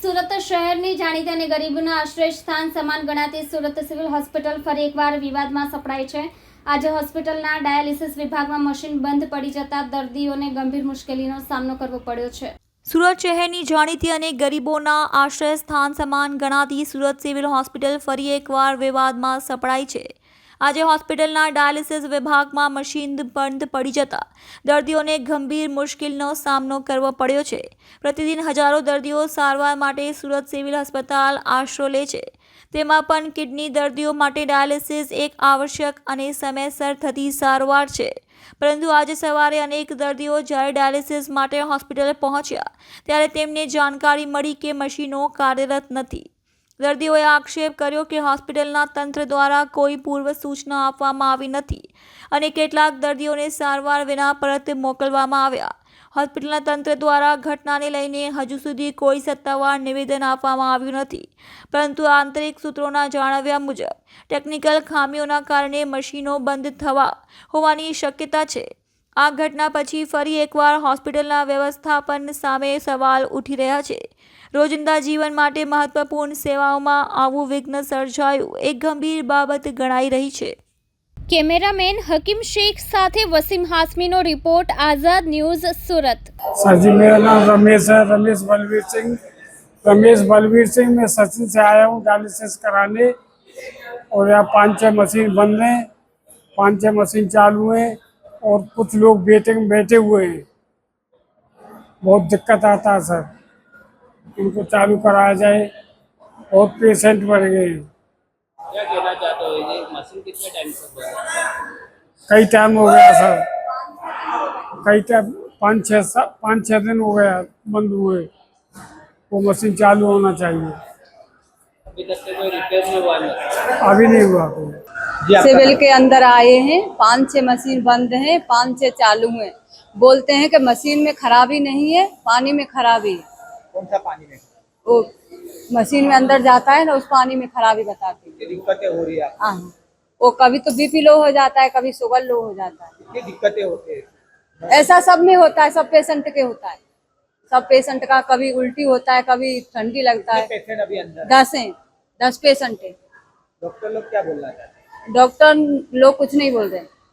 સુરત શહેરની જાણીતી અને ગરીબોના આશ્રય સ્થાન સમાન ગણાતી સુરત સિવિલ હોસ્પિટલ ફરી એકવાર વિવાદમાં સપડાઈ છે. આજે હોસ્પિટલના ડાયાલિસિસ વિભાગમાં મશીન બંધ પડી જતા દર્દીઓને ગંભીર મુશ્કેલીનો સામનો કરવો પડ્યો છે. સુરત શહેરની જાણીતી અને ગરીબોના આશ્રય સ્થાન સમાન ગણાતી સુરત સિવિલ હોસ્પિટલ ફરી એકવાર વિવાદમાં સપડાઈ છે. આજે હોસ્પિટલના ડાયાલિસિસ વિભાગમાં મશીન બંધ પડી જતા દર્દીઓને ગંભીર મુશ્કેલીનો સામનો કરવો પડ્યો છે. પ્રતિદિન હજારો દર્દીઓ સારવાર માટે સુરત સિવિલ હસ્પતાલ આશરો લે છે. તેમાં પણ કિડની દર્દીઓ માટે ડાયાલિસિસ એક આવશ્યક અને સમયસર થતી સારવાર છે. પરંતુ આજે સવારે અનેક દર્દીઓ જ્યારે ડાયાલિસિસ માટે હોસ્પિટલ પહોંચ્યા, ત્યારે તેમને જાણકારી મળી કે મશીનો કાર્યરત નથી. દર્દીઓએ આક્ષેપ કર્યો કે હોસ્પિટલના તંત્ર દ્વારા કોઈ પૂર્વ સૂચના આપવામાં આવી નથી અને કેટલાક દર્દીઓને સારવાર વિના પરત મોકલવામાં આવ્યા. હોસ્પિટલના તંત્ર દ્વારા ઘટનાને લઈને હજુ સુધી કોઈ સત્તાવાર નિવેદન આપવામાં આવ્યું નથી, પરંતુ આંતરિક સૂત્રોના જણાવ્યા મુજબ, ટેકનિકલ ખામીઓના કારણે મશીનો બંધ થવા હોવાની શક્યતા છે. આ ઘટના પછી ફરી એકવાર હોસ્પિટલના વ્યવસ્થાપન સામે સવાલ ઉઠી રહ્યા છે રોજિંદા જીવન માટે મહત્વપૂર્ણ સેવાઓમાં આવું વિઘ્ન સર્જાયું એક ગંભીર બાબત ગણાઈ રહી છે કેમેરામેન હકીમ શેખ સાથે Wasim હાસમીનો report Azad news Surat sir ji मेरा नाम रमेश है रमेश बलवीर सिंह रमेश बलवीर सिंह मैं सचिन से आया हूँ डायलिसिस कराने और यहाँ पाँच छः मशीन बंद हैं पाँच छः मशीन चालू हैं और कुछ लोग बैठे बैठे हुए हैं। बहुत दिक्कत आता है सर। इनको चालू कराया जाए और पेशेंट बढ़ गए। हैं क्या कहना चाहते हो? ये मशीन कितने टाइम से कई टाइम हो गया सर। कई टाइम पाँच छः पाँच छः दिन हो गया बंद हुए। वो मशीन चालू होना चाहिए। अभी तक से कोई नहीं हुआ अभी नहीं हुआ कोई। सिविल के अंदर आए हैं पाँच छः मशीन बंद हैं पाँच छः चालू हैं। बोलते हैं कि मशीन में खराबी नहीं है पानी में खराबी है। कौन सा पानी में? वो मशीन में अंदर जाता है ना उस पानी में खराबी बताते हैं। दिक्कतें हो रही है हाँ वो कभी तो बीपी लो हो जाता है कभी शुगर लो हो जाता है। कितनी दिक्कतें होती है? ऐसा सब में होता है सब पेशेंट के होता है। सब पेशेंट का कभी उल्टी होता है कभी ठंडी लगता है। पेशेंट अभी अंदर दस है दस पेशेंट है। डॉक्टर लोग क्या बोलना चाहते हैं? डॉक्टर लोग कुछ नहीं बोल रहे